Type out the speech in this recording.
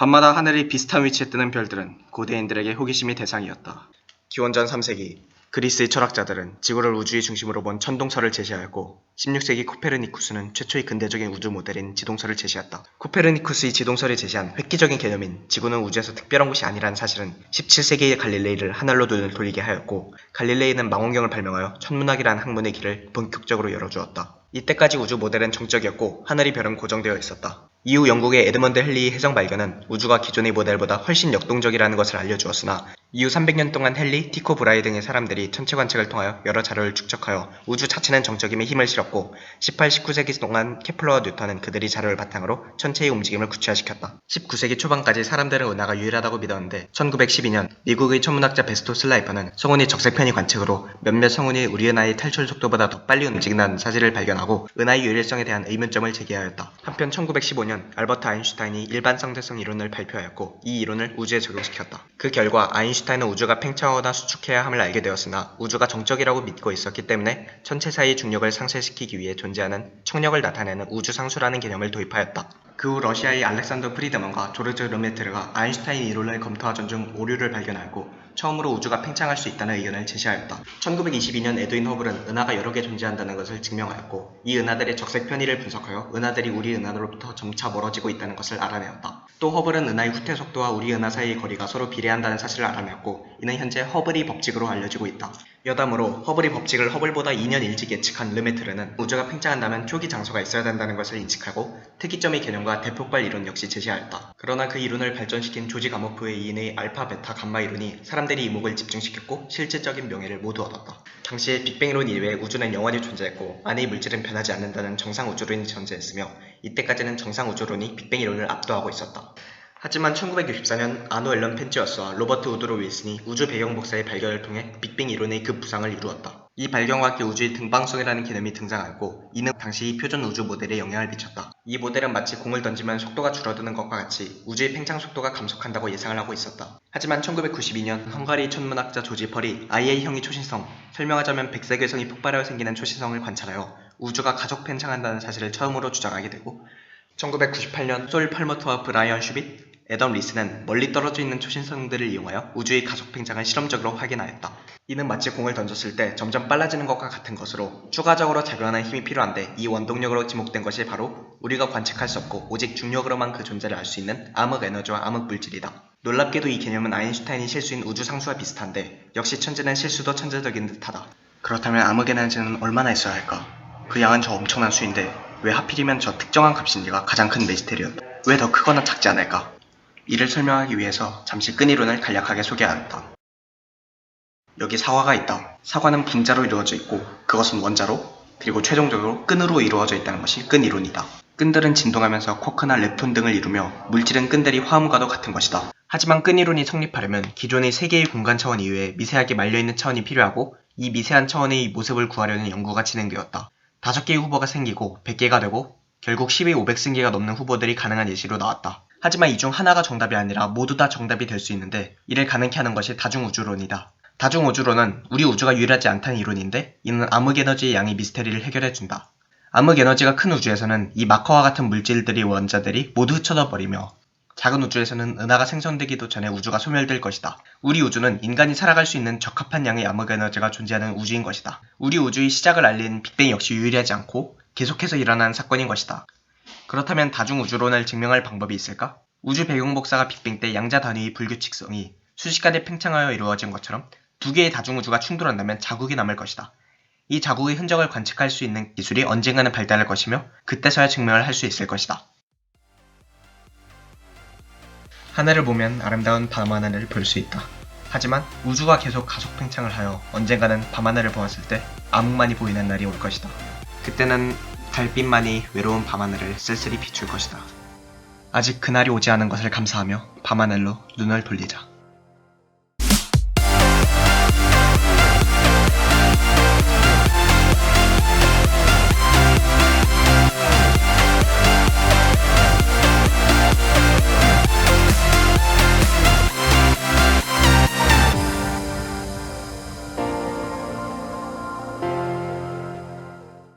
밤마다 하늘이 비슷한 위치에 뜨는 별들은 고대인들에게 호기심의 대상이었다. 기원전 3세기 그리스의 철학자들은 지구를 우주의 중심으로 본 천동설을 제시하였고 16세기 코페르니쿠스는 최초의 근대적인 우주 모델인 지동설을 제시했다. 코페르니쿠스의 지동설이 제시한 획기적인 개념인 지구는 우주에서 특별한 곳이 아니라는 사실은 17세기의 갈릴레이를 하늘로 눈을 돌리게 하였고 갈릴레이는 망원경을 발명하여 천문학이라는 학문의 길을 본격적으로 열어주었다. 이때까지 우주 모델은 정적이었고 하늘의 별은 고정되어 있었다. 이후 영국의 에드먼드 헨리의 해성 발견은 우주가 기존의 모델보다 훨씬 역동적이라는 것을 알려주었으나 이후 300년 동안 헨리, 티코 브라이 등의 사람들이 천체 관측을 통하여 여러 자료를 축적하여 우주 자체는 정적임에 힘을 실었고 18, 19세기 동안 케플러와 뉴턴은 그들이 자료를 바탕으로 천체의 움직임을 구체화시켰다. 19세기 초반까지 사람들은 은하가 유일하다고 믿었는데 1912년 미국의 천문학자 베스토 슬라이퍼는 성운의 적색편의 관측으로 몇몇 성운이 우리 은하의 탈출 속도보다 더 빨리 움직인다는 사실을 발견하고 은하의 유일성에 대한 의문점을 제기하였다. 한편 1915년 알버트 아인슈타인이 일반상대성 이론을 발표하였고 이 이론을 우주에 적용시켰다. 그 결과 아인슈타인은 우주가 팽창하거나 수축해야 함을 알게 되었으나 우주가 정적이라고 믿고 있었기 때문에 천체 사이의 중력을 상쇄시키기 위해 존재하는 청력을 나타내는 우주상수라는 개념을 도입하였다. 그 후 러시아의 알렉산더 프리드먼과 조르즈 르메트르가 아인슈타인 이론을 검토하던 중 오류를 발견하였고 처음으로 우주가 팽창할 수 있다는 의견을 제시하였다. 1922년 에드윈 허블은 은하가 여러 개 존재한다는 것을 증명하였고 이 은하들의 적색 편의를 분석하여 은하들이 우리 은하로부터 점차 멀어지고 있다는 것을 알아내었다. 또 허블은 은하의 후퇴 속도와 우리 은하 사이의 거리가 서로 비례한다는 사실을 알아내었고 이는 현재 허블이 법칙으로 알려지고 있다. 여담으로 허블이 법칙을 허블보다 2년 일찍 예측한 르메트르는 우주가 팽창한다면 초기 장소가 있어야 된다는 것을 인식하고 특이점의 개념과 대폭발 이론 역시 제시하였다. 그러나 그 이론을 발전시킨 조지 가모프의 이인의 알파, 베타, 감마 이론이 사람들의 이목을 집중시켰고 실질적인 명예를 모두 얻었다. 당시에 빅뱅 이론 이외에 우주는 영원히 존재했고 안의 물질은 변하지 않는다는 정상 우주론이 존재했으며 이때까지는 정상 우주론이 빅뱅 이론을 압도하고 있었다. 하지만 1964년 아노 앨런 펜치어스와 로버트 우드로 윌슨이 우주 배경 복사의 발견을 통해 빅뱅 이론의 그 부상을 이루었다. 이 발견과 함께 우주의 등방성이라는 개념이 등장하였고 이는 당시 표준 우주 모델에 영향을 미쳤다. 이 모델은 마치 공을 던지면 속도가 줄어드는 것과 같이 우주의 팽창 속도가 감속한다고 예상을 하고 있었다. 하지만 1992년 헝가리 천문학자 조지 펄이 IA형의 초신성, 설명하자면 백색 외성이 폭발하여 생기는 초신성을 관찰하여 우주가 가속 팽창한다는 사실을 처음으로 주장하게 되고 1998년 솔 펄머트와 브라이언 슈빗, 에덤 리스는 멀리 떨어져 있는 초신성들을 이용하여 우주의 가속 팽창을 실험적으로 확인하였다. 이는 마치 공을 던졌을 때 점점 빨라지는 것과 같은 것으로 추가적으로 작용하는 힘이 필요한데 이 원동력으로 지목된 것이 바로 우리가 관측할 수 없고 오직 중력으로만 그 존재를 알 수 있는 암흑 에너지와 암흑 물질이다. 놀랍게도 이 개념은 아인슈타인이 실수인 우주 상수와 비슷한데 역시 천재는 실수도 천재적인 듯하다. 그렇다면 암흑 에너지는 얼마나 있어야 할까? 그 양은 저 엄청난 수인데 왜 하필이면 저 특정한 값인지가 가장 큰 미스테리였다. 왜 더 크거나 작지 않을까? 이를 설명하기 위해서 잠시 끈이론을 간략하게 소개하였다. 여기 사과가 있다. 사과는 분자로 이루어져 있고 그것은 원자로 그리고 최종적으로 끈으로 이루어져 있다는 것이 끈이론이다. 끈들은 진동하면서 쿼크나 렙톤 등을 이루며 물질은 끈들이 화음과도 같은 것이다. 하지만 끈이론이 성립하려면 기존의 세 개의 공간 차원 이외에 미세하게 말려있는 차원이 필요하고 이 미세한 차원의 모습을 구하려는 연구가 진행되었다. 다섯 개의 후보가 생기고 100개가 되고 결국 10의 500승계가 넘는 후보들이 가능한 예시로 나왔다. 하지만 이 중 하나가 정답이 아니라 모두 다 정답이 될 수 있는데 이를 가능케 하는 것이 다중우주론이다. 다중우주론은 우리 우주가 유일하지 않다는 이론인데 이는 암흑에너지의 양의 미스테리를 해결해준다. 암흑에너지가 큰 우주에서는 이 마커와 같은 물질들이 원자들이 모두 흩어져 버리며 작은 우주에서는 은하가 생성되기도 전에 우주가 소멸될 것이다. 우리 우주는 인간이 살아갈 수 있는 적합한 양의 암흑에너지가 존재하는 우주인 것이다. 우리 우주의 시작을 알리는 빅뱅 역시 유일하지 않고 계속해서 일어나는 사건인 것이다. 그렇다면 다중우주론을 증명할 방법이 있을까? 우주 배경 복사가 빅뱅 때 양자 단위의 불규칙성이 순식간에 팽창하여 이루어진 것처럼 두 개의 다중우주가 충돌한다면 자국이 남을 것이다. 이 자국의 흔적을 관측할 수 있는 기술이 언젠가는 발달할 것이며 그때서야 증명을 할 수 있을 것이다. 하늘을 보면 아름다운 밤하늘을 볼 수 있다. 하지만 우주가 계속 가속 팽창을 하여 언젠가는 밤하늘을 보았을 때 암흑만이 보이는 날이 올 것이다. 그때는 달빛만이 외로운 밤하늘을 쓸쓸히 비출 것이다. 아직 그날이 오지 않은 것을 감사하며 밤하늘로 눈을 돌리자.